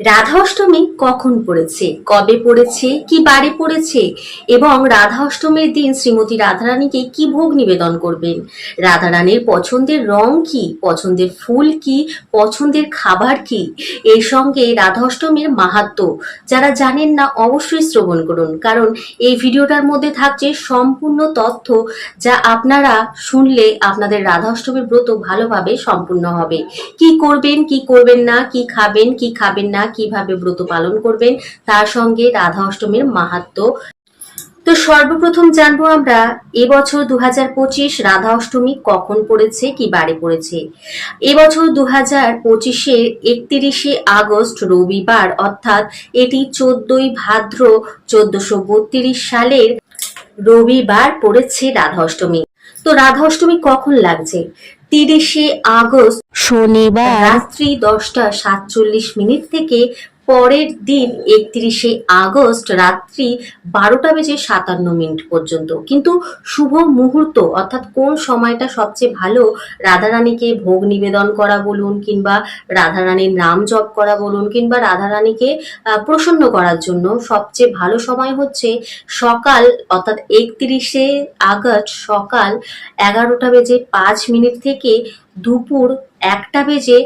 রাধা অষ্টমী কখন পড়েছে? কবে পড়েছে? কি বারে পড়েছে? এবং রাধা অষ্টমীর দিন শ্রীমতী রাধারানীকে কি ভোগ নিবেদন করবেন? রাধারানীর পছন্দের রং কি? পছন্দের ফুল কি? পছন্দের খাবার কি? এর সঙ্গে রাধা অষ্টমীর মাহাত্ম। যারা জানেন না, অবশ্যই শ্রবণ করুন। কারণ এই ভিডিওটার মধ্যে থাকছে সম্পূর্ণ তথ্য যা আপনারা শুনলে আপনাদের রাধা অষ্টমীর ব্রত ভালোভাবে সম্পূর্ণ হবে। কি করবেন কি করবেন না, কি খাবেন কি খাবেন না কীভাবে ব্রত পালন করবেন, তার সঙ্গে রাধা অষ্টমীর মাহাত্ম তো সর্বপ্রথম জানব আমরা, এবছর দু হাজার পঁচিশ রাধা অষ্টমী কখন পড়েছে, কি বারে পড়েছে? এবছর দু হাজার পঁচিশের একত্রিশে আগস্ট, রবিবার, অর্থাৎ এটি চোদ্দই ভাদ্র চোদ্দশো বত্রিশ সালের রবিবার পড়েছে রাধা অষ্টমী। তো রাধা অষ্টমী কখন লাগছে? তিরিশে আগস্ট শনিবার। রাত্রি দশটা সাতচল্লিশ মিনিট থেকে পরের দিন একত্রিশে আগস্ট রাত্রি বারোটা বেজে সাতান্ন মিনিট পর্যন্ত। কিন্তু শুভ মুহূর্ত, অর্থাৎ কোন সময়টা সবচেয়ে ভালো? রাধারানীকে ভোগ নিবেদন করা বলুন, কিংবা রাধারানীর নাম জপ করা বলুন, কিংবা রাধারানীকে প্রসন্ন করার জন্য সবচেয়ে ভালো সময় হচ্ছে সকাল, অর্থাৎ একত্রিশে আগস্ট সকাল এগারোটা বেজে পাঁচ মিনিট থেকে দুপুর একটা বেজে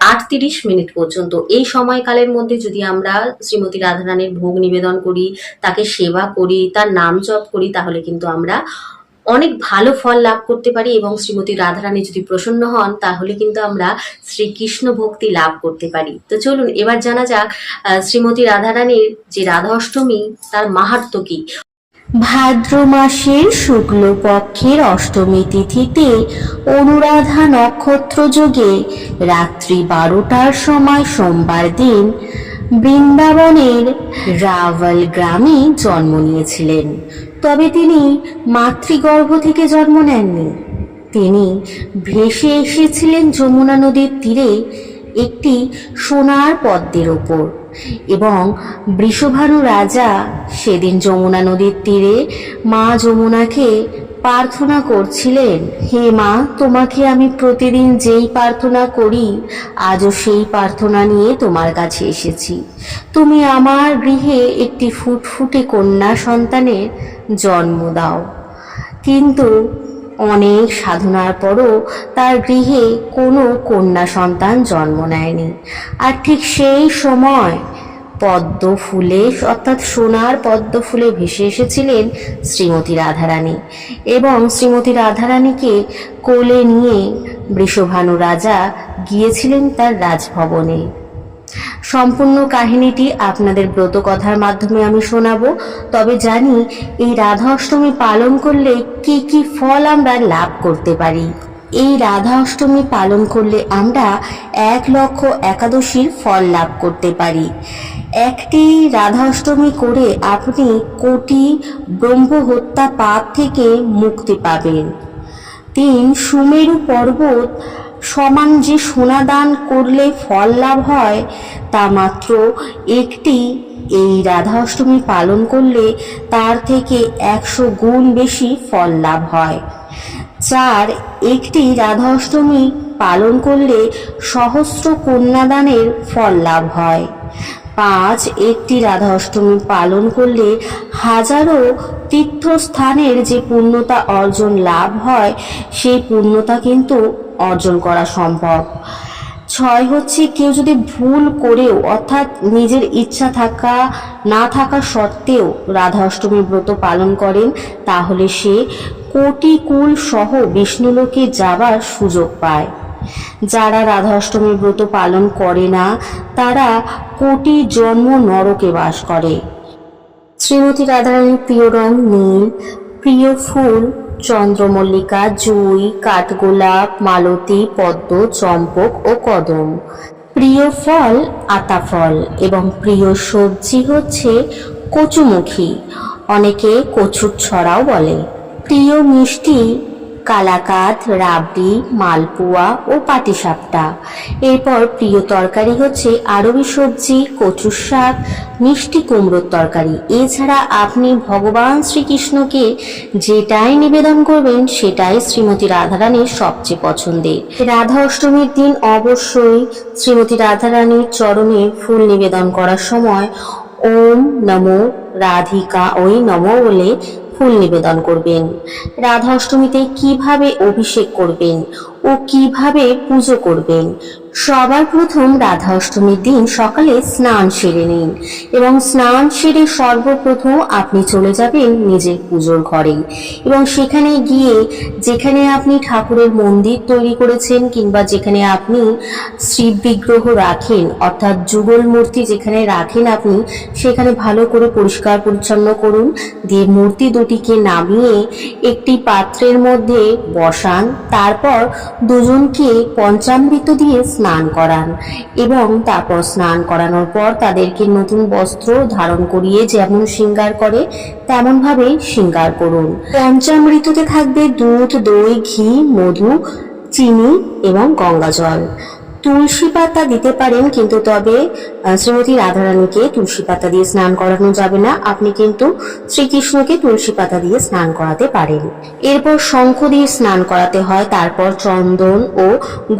আটত্রিশ মিনিট পর্যন্ত। এই সময়কালের মধ্যে যদি আমরা শ্রীমতী রাধারানীর ভোগ নিবেদন করি, তাকে সেবা করি, তার নাম জপ করি, তাহলে কিন্তু আমরা অনেক ভালো ফল লাভ করতে পারি এবং শ্রীমতী রাধারানী যদি প্রসন্ন হন, তাহলে কিন্তু আমরা শ্রীকৃষ্ণ ভক্তি লাভ করতে পারি। তো চলুন, এবার জানা যাক শ্রীমতী রাধারানীর যে রাধা অষ্টমী, তার মাহাত্ম কি? ভাদ্র মাসের শুক্লপক্ষের অষ্টমী তিথিতে অনুরাধা নক্ষত্র যোগে রাত্রি বারোটার সময় সোমবার দিন বৃন্দাবনের রাওয়াল গ্রামে জন্ম নিয়েছিলেন। তবে তিনি মাতৃগর্ভ থেকে জন্ম নেননি। তিনি ভেসে এসেছিলেন যমুনা নদীর তীরে একটি সোনার পদ্মের ওপর। এবং বৃষভানু রাজা সেদিন যমুনা নদীর তীরে মা যমুনাকে প্রার্থনা করছিলেন, হে মা, তোমাকে আমি প্রতিদিন যেই প্রার্থনা করি, আজও সেই প্রার্থনা নিয়ে তোমার কাছে এসেছি। তুমি আমার গৃহে একটি ফুটফুটে কন্যা সন্তানের জন্ম দাও। কিন্তু অনেক সাধনার পরও তার গৃহে কোনো কন্যা সন্তান জন্ম নেয়নি। আর ঠিক সেই সময় পদ্ম ফুলে অর্থাৎ সোনার পদ্ম ফুলে ভেসে এসেছিলেন শ্রীমতী রাধারানী এবং শ্রীমতী রাধারানীকে কোলে নিয়ে বৃষভানু রাজা গিয়েছিলেন তার রাজভবনে। সম্পূর্ণ কাহিনীটি আপনাদের ব্রত কথার মাধ্যমে আমি শোনাবো। তবে জানি এই রাধা অষ্টমী পালন করলে কি কি ফল আমরা লাভ করতে পারি। এই রাধা অষ্টমী পালন করলে আমরা এক লক্ষ একাদশীর ফল লাভ করতে পারি। একটি রাধা অষ্টমী করে আপনি কোটি ব্রহ্ম হত্যা পাপ থেকে মুক্তি পাবেন। তিন সুমেরু পর্বত সমান যে সোনা দান করলে ফল লাভ হয়, তা মাত্র একটি। এই রাধা অষ্টমী পালন করলে তার থেকে একশো গুণ বেশি ফল লাভ হয়। চার, একটি রাধা অষ্টমী পালন করলে সহস্র কন্যাদানের ফল লাভ হয়। পাঁচ, একটি রাধা অষ্টমী পালন করলে হাজারো তীর্থস্থানের যে পূর্ণতা অর্জন লাভ হয়, সেই পূর্ণতা কিন্তু অর্জন করা সম্ভব। ছয় হচ্ছে কেউ যদি ভুল করেও, অর্থাৎ নিজের ইচ্ছা থাকা, না থাকা সত্ত্বেও রাধা অষ্টমী ব্রত পালন করেন, তাহলে সে কোটি কুল সহ বিষ্ণুলোকে যাবার সুযোগ পায়। যারা রাধা অষ্টমী ব্রত পালন করে না, তারা কোটি জন্ম নরকে বাস করে। শ্রীমতী রাধারানীর প্রিয় রং নীল, প্রিয় ফুল চন্দ্রমল্লিকা, জুই, কাঠগোলাপ, মালতী, পদ্ম, চম্পক ও কদম। প্রিয় ফল আতাফল এবং প্রিয় সবজি হচ্ছে কচুমুখী। অনেকে কচুর ছড়াও বলে। প্রিয় মিষ্টি কালাকাত রাবড়ি, মালপোয়া ও পাটিসাপটা। এরপর প্রিয় তরকারি হচ্ছে আরবি সবজি, কচুর শাক, মিষ্টি কুমড়োর তরকারি। এছাড়া আপনি ভগবান শ্রীকৃষ্ণকে যেটাই নিবেদন করবেন, সেটাই শ্রীমতী রাধারানীর সবচেয়ে পছন্দের। রাধা অষ্টমীর দিন অবশ্যই শ্রীমতী রাধারানীর চরণে ফুল নিবেদন করার সময় ওম নমো রাধিকা, ওই নমো বলে ফুল নিবেদন করবেন? রাধা অষ্টমীতে কীভাবে অভিষেক করবেন ও কীভাবে পুজো করবেন? সবার প্রথম রাধা অষ্টমীর দিন সকালে স্নান সেরে নিন এবং স্নান সেরে সর্বপ্রথম আপনি চলে যাবেন নিজের পুজোর ঘরে এবং সেখানে গিয়ে যেখানে আপনি ঠাকুরের মন্দির তৈরি করেছেন কিংবা যেখানে আপনি শিব বিগ্রহ রাখেন, অর্থাৎ যুগল মূর্তি যেখানে রাখেন আপনি, সেখানে ভালো করে পরিষ্কার পরিচ্ছন্ন করুন, দিয়ে মূর্তি দুটিকে নামিয়ে একটি পাত্রের মধ্যে বসান, তারপর দুজনকে পঞ্চামৃত দিয়ে স্নান করান এবং তারপর স্নান করানোর পর তাদেরকে নতুন বস্ত্র ধারণ করিয়ে যেমন শৃঙ্গার করে তেমন ভাবে শৃঙ্গার করুন। পঞ্চামৃততে থাকবে দুধ, দই, ঘি, মধু, চিনি এবং গঙ্গা জল তুলসী পাতা দিতে পারেন কিন্তু তবে শ্রীমতী রাধারানীকে তুলসী পাতা দিয়ে স্নান করানো যাবে না। আপনি কিন্তু শ্রীকৃষ্ণকে তুলসী পাতা দিয়ে স্নান করাতে পারেন। এরপর শঙ্খ দিয়ে স্নান করাতে হয়, তারপর চন্দন ও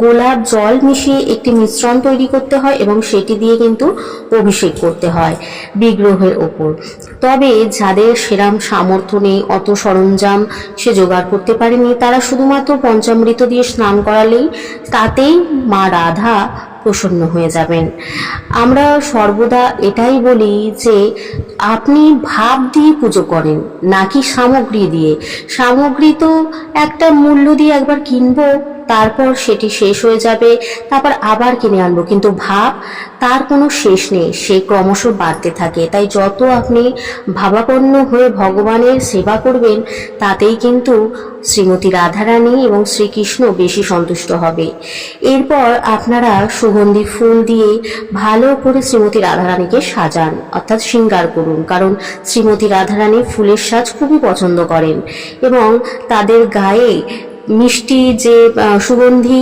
গোলাপ জল মিশিয়ে একটি মিশ্রণ তৈরি করতে হয় এবং সেটি দিয়ে কিন্তু অভিষেক করতে হয় বিগ্রহের ওপর। তবে যাদের সেরাম সামর্থ্য নেই, অত সরঞ্জাম সে জোগাড় করতে পারেনি। তারা শুধুমাত্র পঞ্চামৃত দিয়ে স্নান করালেই তাতেই মা রাধা প্রসন্ন হয়ে যাবেন। আমরা সর্বদা এটাই বলি যে, আপনি ভাব দিয়ে পুজো করেন, নাকি সামগ্রী দিয়ে? সামগ্রী তো একটা মূল্য দিয়ে একবার কিনবো তারপর সেটি শেষ হয়ে যাবে, তারপর আবার কিনে আনব। কিন্তু ভাব, তার কোনো শেষ নেই, সে ক্রমশ বাড়তে থাকে। তাই যত আপনি ভাবাপন্ন হয়ে ভগবানের সেবা করবেন, তাতেই কিন্তু শ্রীমতী রাধারানী এবং শ্রীকৃষ্ণ বেশি সন্তুষ্ট হবে। এরপর আপনারা সুগন্ধি ফুল দিয়ে ভালো করে শ্রীমতী রাধারানীকে সাজান, অর্থাৎ শৃঙ্গার করুন। কারণ শ্রীমতী রাধারানী ফুলের সাজ খুবই পছন্দ করেন এবং তাদের গায়ে মিষ্টি যে সুগন্ধি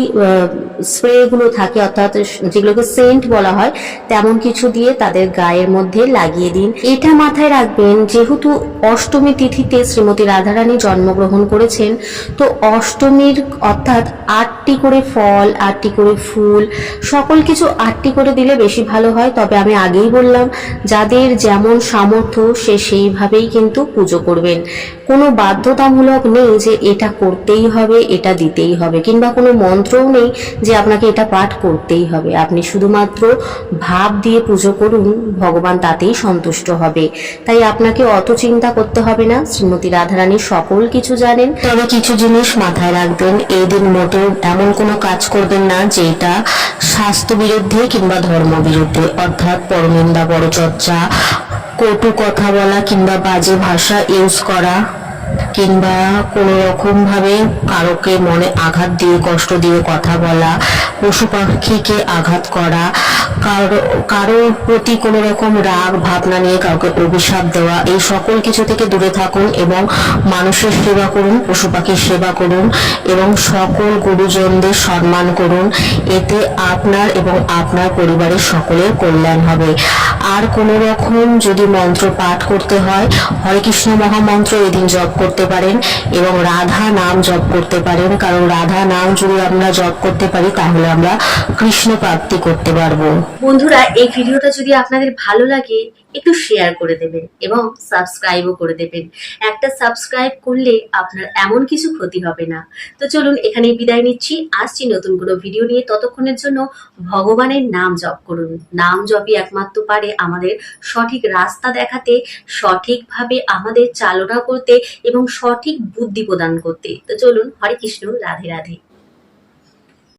স্প্রেগুলো থাকে, অর্থাৎ যেগুলোকে সেন্ট বলা হয়, তেমন কিছু দিয়ে তাদের গায়ের মধ্যে লাগিয়ে দিন। এটা মাথায় রাখবেন, যেহেতু অষ্টমী তিথিতে শ্রীমতী রাধারানী জন্মগ্রহণ করেছেন, তো অষ্টমীর অর্থাৎ আটটি করে ফল, আটটি করে ফুল, সকল কিছু আটটি করে দিলে বেশি ভালো হয়। তবে আমি আগেই বললাম, যাদের যেমন সামর্থ্য, সে সেইভাবেই কিন্তু পুজো করবেন। কোনো বাধ্যতামূলক নেই যে এটা করতেই হবে। এটা দিতেই হবে, কিংবা কোনো মন্ত্রও নেই যে আপনাকে এটা পাঠ করতেই হবে। আপনি শুধুমাত্র ভাব দিয়ে পুজো করুন, ভগবান তাতেই সন্তুষ্ট হবে। তাই আপনাকে অত চিন্তা করতে হবে না। শ্রীমতী রাধারানী সকল কিছু জানেন। তবে কিছু জিনিস মাথায় রাখবেন, এই দিন মোটেও এমন কোনো কাজ করবেন না যেটা স্বাস্থ্য বিরুদ্ধে কিংবা ধর্ম বিরুদ্ধে অর্থাৎ পরনিন্দা পরচর্চা, কটু কথা বলা কিংবা বাজে ভাষা ইউজ করা কিংবা কোনো রকম ভাবে কারোকে মনে আঘাত দিয়ে, কষ্ট দিয়ে কথা বলা, পশু পাখিকে আঘাত করা, কারও, কারোর প্রতি কোনো রকম রাগ, ভাবনা নিয়ে কাউকে অভিশাপ দেওয়া, এই সকল কিছু থেকে দূরে থাকুন এবং মানুষের সেবা করুন, পশু পাখির সেবা করুন এবং সকল গুরুজনদের সম্মান করুন। এতে আপনার এবং আপনার পরিবারের সকলের কল্যাণ হবে। আর কোনো রকম যদি মন্ত্র পাঠ করতে হয়, হরে কৃষ্ণ মহামন্ত্র এদিন জপ করতে পারেন এবং রাধা নাম জপ করতে পারেন। কারণ রাধা নাম যদি আমরা জপ করতে পারি, তাহলে আমরা কৃষ্ণ প্রাপ্তি করতে পারব। বন্ধুরা, এই ভিডিওটা যদি আপনাদের ভালো লাগে একটু শেয়ার করে দেবেন এবং সাবস্ক্রাইবও করে দেবেন। একটা সাবস্ক্রাইব করলে আপনার এমন কিছু ক্ষতি হবে না। তো চলুন এখানেই বিদায় নিচ্ছি। আসছি নতুন কোনো ভিডিও নিয়ে। ততক্ষণের জন্য ভগবানের নাম জপ করুন। নাম জপই একমাত্র পারে আমাদের সঠিক রাস্তা দেখাতে, সঠিকভাবে আমাদের চালনা করতে এবং সঠিক বুদ্ধি প্রদান করতে। তো চলুন, হরে কৃষ্ণ, রাধে রাধে।